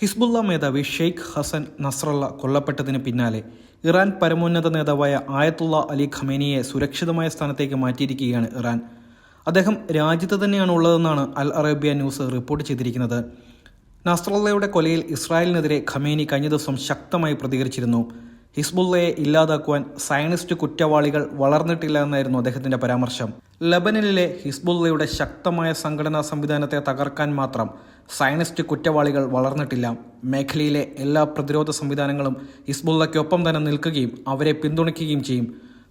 Hezbollah മേധാവി ഷെയ്ഖ് ഹസൻ നസ്രള്ള കൊല്ലപ്പെട്ടതിന് പിന്നാലെ Iran പരമോന്നത നേതാവായ ആയത്തുള്ള അലി ഖമേനിയെ സുരക്ഷിതമായ സ്ഥാനത്തേക്ക് മാറ്റിയിരിക്കുകയാണ് ഇറാൻ. അദ്ദേഹം രാജ്യത്ത് തന്നെയാണ് ഉള്ളതെന്നാണ് അൽ അറേബ്യ ന്യൂസ് റിപ്പോർട്ട് ചെയ്തിരിക്കുന്നത്. നസ്രള്ളയുടെ കൊലയിൽ ഇസ്രായേലിനെതിരെ ഖമേനി കഴിഞ്ഞ ദിവസം ശക്തമായി പ്രതികരിച്ചിരുന്നു. ഹിസ്ബുള്ളയെ ഇല്ലാതാക്കുവാൻ സയനിസ്റ്റ് കുറ്റവാളികൾ വളർന്നിട്ടില്ല എന്നായിരുന്നു അദ്ദേഹത്തിന്റെ പരാമർശം. ലബനനിലെ ഹിസ്ബുള്ളയുടെ ശക്തമായ സംഘടനാ സംവിധാനത്തെ തകർക്കാൻ മാത്രം സയനിസ്റ്റ് കുറ്റവാളികൾ വളർന്നിട്ടില്ല. മേഖലയിലെ എല്ലാ പ്രതിരോധ സംവിധാനങ്ങളും ഹിസ്ബുള്ളയ്ക്കൊപ്പം തന്നെ നിൽക്കുകയും അവരെ പിന്തുണയ്ക്കുകയും ചെയ്യും.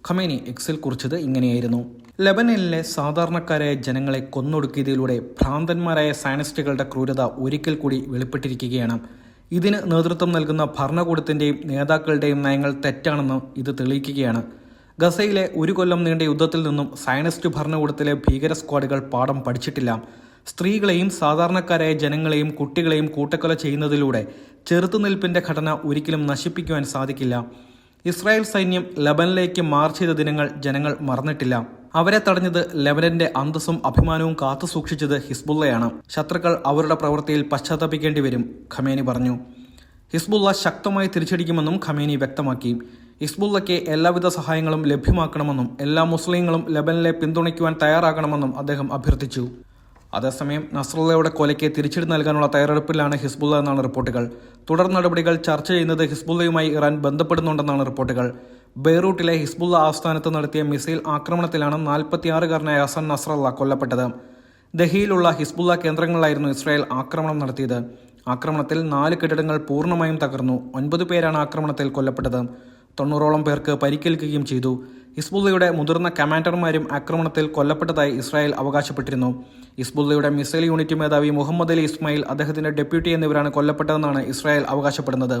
ഖമേനി എക്സിൽ കുറിച്ചത് ഇങ്ങനെയായിരുന്നു. ലബനനിലെ സാധാരണക്കാരായ ജനങ്ങളെ കൊന്നൊടുക്കിയതിലൂടെ ഭ്രാന്തന്മാരായ സയനിസ്റ്റുകളുടെ ക്രൂരത ഒരിക്കൽ കൂടി വെളിപ്പെട്ടിരിക്കുകയാണ്. ഇതിന് നേതൃത്വം നൽകുന്ന ഭരണകൂടത്തിന്റെയും നേതാക്കളുടെയും നയങ്ങൾ തെറ്റാണെന്ന് ഇത് തെളിയിക്കുകയാണ്. ഗസയിലെ ഒരു കൊല്ലം നീണ്ട യുദ്ധത്തിൽ നിന്നും സയനിസ്റ്റ് ഭരണകൂടത്തിലെ ഭീകര സ്ക്വാഡുകൾ പാഠം പഠിച്ചിട്ടില്ല. സ്ത്രീകളെയും സാധാരണക്കാരായ ജനങ്ങളെയും കുട്ടികളെയും കൂട്ടക്കൊല ചെയ്യുന്നതിലൂടെ ചെറുത്തുനിൽപ്പിന്റെ ഘടന ഒരിക്കലും നശിപ്പിക്കുവാൻ സാധിക്കില്ല. ഇസ്രായേൽ സൈന്യം ലബനിലേക്ക് മാർച്ച് ചെയ്ത ദിനങ്ങൾ ജനങ്ങൾ മറന്നിട്ടില്ല. അവരെ തടഞ്ഞത് ലെബനന്റെ അന്തസ്സും അഭിമാനവും കാത്തു സൂക്ഷിച്ചത് ഹിസ്ബുള്ളയാണ്. ശത്രുക്കൾ അവരുടെ പ്രവൃത്തിയിൽ പശ്ചാത്തപിക്കേണ്ടി വരും ഖമേനി പറഞ്ഞു. ഹിസ്ബുള്ള ശക്തമായി തിരിച്ചടിക്കുമെന്നും ഖമേനി വ്യക്തമാക്കി. ഹിസ്ബുള്ളയ്ക്ക് എല്ലാവിധ സഹായങ്ങളും ലഭ്യമാക്കണമെന്നും എല്ലാ മുസ്ലിങ്ങളും ലെബനിലെ പിന്തുണയ്ക്കുവാൻ തയ്യാറാകണമെന്നും അദ്ദേഹം അഭ്യർത്ഥിച്ചു. അതേസമയം നസ്രല്ലയുടെ കൊലയ്ക്ക് തിരിച്ചടി നൽകാനുള്ള തയ്യാറെടുപ്പിലാണ് ഹിസ്ബുള്ള എന്നാണ് റിപ്പോർട്ടുകൾ. തുടർ നടപടികൾ ചർച്ച ചെയ്യുന്നത് ഹിസ്ബുള്ളയുമായി ഇറാൻ ബന്ധപ്പെടുന്നുണ്ടെന്നാണ് റിപ്പോർട്ടുകൾ. ബെയ്റൂട്ടിലെ ഹിസ്ബുള്ള ആസ്ഥാനത്ത് നടത്തിയ മിസൈൽ ആക്രമണത്തിലാണ് നാൽപ്പത്തിയാറുകാരനായ ഹസൻ നസ്രല്ല കൊല്ലപ്പെട്ടത്. ദഹിയിലുള്ള ഹിസ്ബുള്ള കേന്ദ്രങ്ങളിലായിരുന്നു ഇസ്രായേൽ ആക്രമണം നടത്തിയത്. ആക്രമണത്തിൽ നാല് കെട്ടിടങ്ങൾ പൂർണമായും തകർന്നു. ഒൻപത് പേരാണ് ആക്രമണത്തിൽ കൊല്ലപ്പെട്ടത്. തൊണ്ണൂറോളം പേർക്ക് പരിക്കേൽക്കുകയും ചെയ്തു. ഹിസ്ബുള്ളയുടെ മുതിർന്ന കമാൻഡർമാരും ആക്രമണത്തിൽ കൊല്ലപ്പെട്ടതായി ഇസ്രായേൽ അവകാശപ്പെട്ടിരുന്നു. ഹിസ്ബുള്ളയുടെ മിസൈൽ യൂണിറ്റ് മേധാവി മുഹമ്മദ് അലി ഇസ്മായിൽ അദ്ദേഹത്തിന്റെ ഡെപ്യൂട്ടി എന്നിവരാണ് കൊല്ലപ്പെട്ടതെന്നാണ് ഇസ്രായേൽ അവകാശപ്പെടുന്നത്.